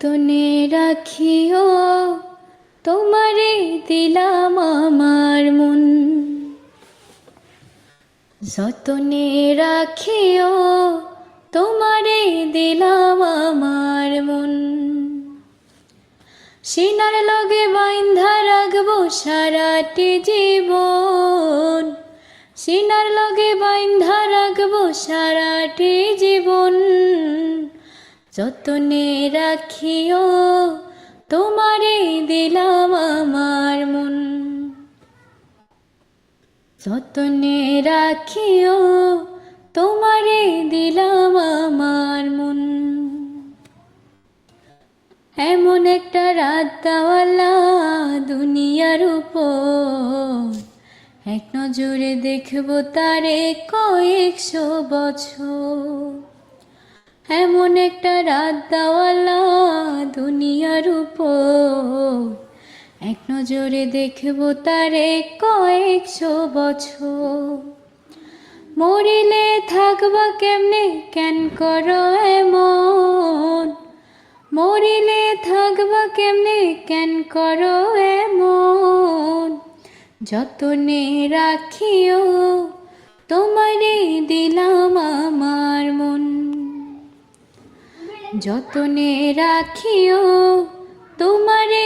যতনে রাখিও, তোমারে দিলাম আমার মন। যতনে রাখিও, তোমারে দিলাম আমার মন। সিনার লগে বাইন্ধা রাখব সারাটি জীবন। সিনার লগে বাইন্ধা রাখব সারাটি জীবন। যতনে রাখিও, তোমারে দিলাম আমার মন। যতনে রাখিও, তোমারে দিলাম আমার মন। এমন একটা রাত দেওয়ালা দুনিয়ার উপর এক নজরে দেখব তারে কয়েকশো বছর। একটা রাত দাওয়ালা দুনিয়ার উপর। এক নজরে দেখব তারে কয়েকশো বছর। মরিলে থাকবা কেমনে? কেন করো এমন? মরিলে থাকবা কেমনে? কেন করো এমন? যতনে রাখিও যতনে রাখিও তোমারে